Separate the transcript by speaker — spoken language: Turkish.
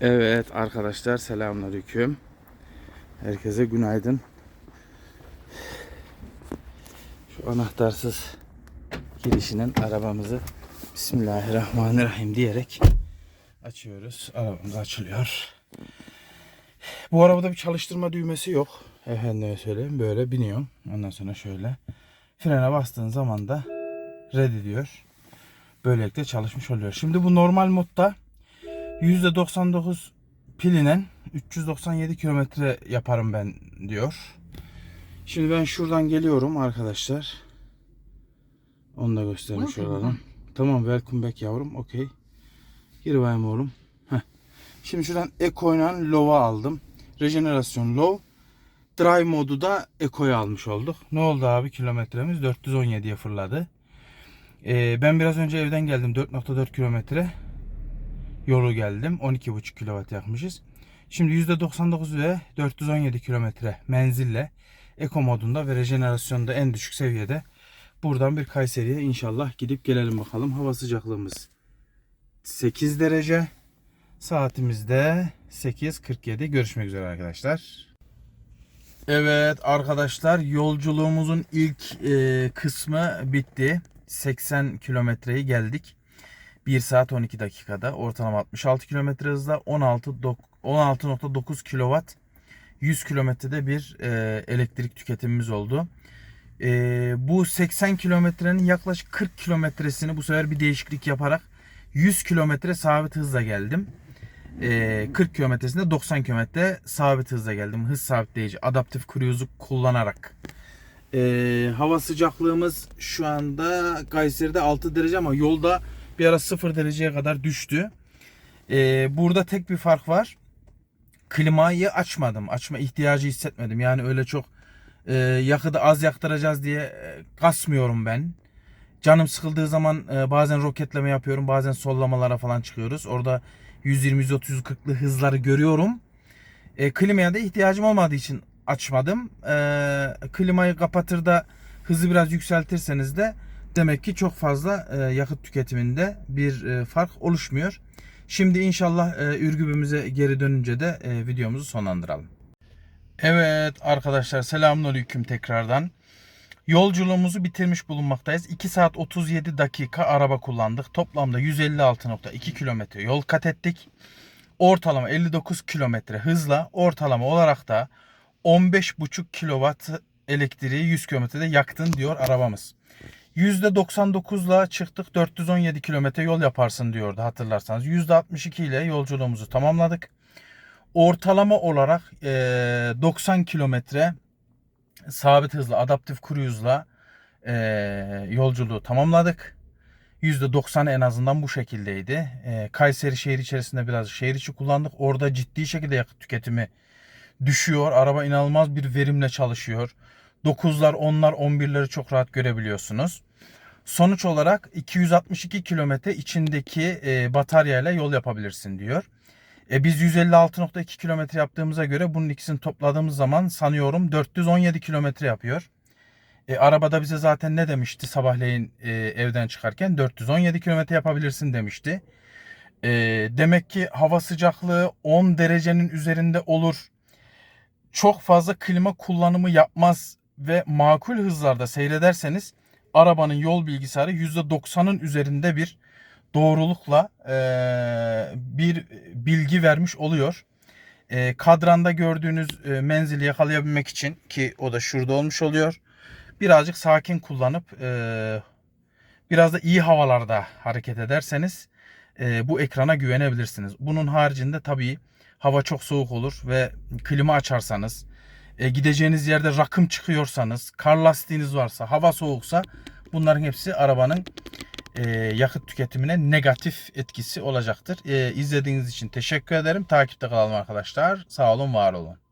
Speaker 1: Evet arkadaşlar selamünaleyküm. Herkese günaydın. Şu anahtarsız girişinin arabamızı Bismillahirrahmanirrahim diyerek açıyoruz. Arabamız açılıyor. Bu arabada bir çalıştırma düğmesi yok. Efendime söyleyeyim böyle biniyorum. Ondan sonra şöyle frene bastığın zaman da ready diyor. Böylelikle çalışmış oluyor. Şimdi bu normal modda %99 pilinen 397 kilometre yaparım ben diyor. Şimdi ben şuradan geliyorum arkadaşlar. Onu da göstermiş
Speaker 2: Welcome
Speaker 1: olalım. Tamam welcome back yavrum. Okey. Gir bayım oğlum. Heh. Şimdi şuradan Eco ile Low'a aldım. Rejenerasyon Low. Dry modu da Eco'ya almış olduk. Ne oldu abi kilometremiz 417'ye fırladı. Ee, ben biraz önce evden geldim 4.4 kilometre yolu geldim. 12,5 kW yakmışız. Şimdi %99 ve 417 kilometre menzille Eco modunda ve rejenerasyonda en düşük seviyede buradan bir Kayseri'ye inşallah gidip gelelim bakalım. Hava sıcaklığımız 8 derece. Saatimizde 8.47. Görüşmek üzere arkadaşlar. Evet arkadaşlar yolculuğumuzun ilk e, kısmı bitti. 80 kilometreyi geldik. 1 saat 12 dakikada ortalama 66 kilometre hızla 16 dok- 16.9 kilowatt 100 kilometrede bir e, elektrik tüketimimiz oldu. E, bu 80 kilometrenin yaklaşık 40 kilometresini bu sefer bir değişiklik yaparak 100 kilometre sabit hızla geldim. E, 40 kilometresinde 90 kilometre sabit hızla geldim. Hız sabitleyici adaptif cruise'u kullanarak. E, hava sıcaklığımız şu anda Kayseri'de 6 derece ama yolda bir ara 0 dereceye kadar düştü. E, burada tek bir fark var. Klimayı açmadım. Açma ihtiyacı hissetmedim. Yani öyle çok e, yakıtı az yaktıracağız diye e, kasmıyorum ben. Canım sıkıldığı zaman e, bazen roketleme yapıyorum. Bazen sollamalara falan çıkıyoruz. Orada 120, 130, 140'lı hızları görüyorum. E, klimaya da ihtiyacım olmadığı için açmadım. E, klimayı kapatır da hızı biraz yükseltirseniz de demek ki çok fazla e, yakıt tüketiminde bir e, fark oluşmuyor. Şimdi inşallah e, Ürgüp'ümüze geri dönünce de e, videomuzu sonlandıralım. Evet arkadaşlar selamünaleyküm tekrardan. Yolculuğumuzu bitirmiş bulunmaktayız. 2 saat 37 dakika araba kullandık. Toplamda 156.2 kilometre yol kat ettik. Ortalama 59 kilometre hızla ortalama olarak da 15.5 kilowatt elektriği 100 kilometrede yaktın diyor arabamız. %99'la çıktık 417 kilometre yol yaparsın diyordu hatırlarsanız. %62 ile yolculuğumuzu tamamladık. Ortalama olarak e, 90 kilometre sabit hızla adaptif cruise'la e, yolculuğu tamamladık. %90 en azından bu şekildeydi. E, Kayseri şehir içerisinde biraz şehir içi kullandık. Orada ciddi şekilde yakıt tüketimi düşüyor. Araba inanılmaz bir verimle çalışıyor. 9'lar, 10'lar, 11'leri çok rahat görebiliyorsunuz. Sonuç olarak 262 kilometre içindeki e, bataryayla yol yapabilirsin diyor. E, biz 156.2 kilometre yaptığımıza göre bunun ikisini topladığımız zaman sanıyorum 417 kilometre yapıyor. E, arabada bize zaten ne demişti sabahleyin e, evden çıkarken 417 kilometre yapabilirsin demişti. E, demek ki hava sıcaklığı 10 derecenin üzerinde olur. Çok fazla klima kullanımı yapmaz ve makul hızlarda seyrederseniz arabanın yol bilgisayarı %90'ın üzerinde bir doğrulukla e, bir bilgi vermiş oluyor. E, kadranda gördüğünüz e, menzili yakalayabilmek için ki o da şurada olmuş oluyor. Birazcık sakin kullanıp e, biraz da iyi havalarda hareket ederseniz e, bu ekrana güvenebilirsiniz. Bunun haricinde tabii hava çok soğuk olur ve klima açarsanız e, gideceğiniz yerde rakım çıkıyorsanız, kar lastiğiniz varsa, hava soğuksa bunların hepsi arabanın e, yakıt tüketimine negatif etkisi olacaktır. E, izlediğiniz için teşekkür ederim. Takipte kalalım arkadaşlar. Sağ olun, var olun.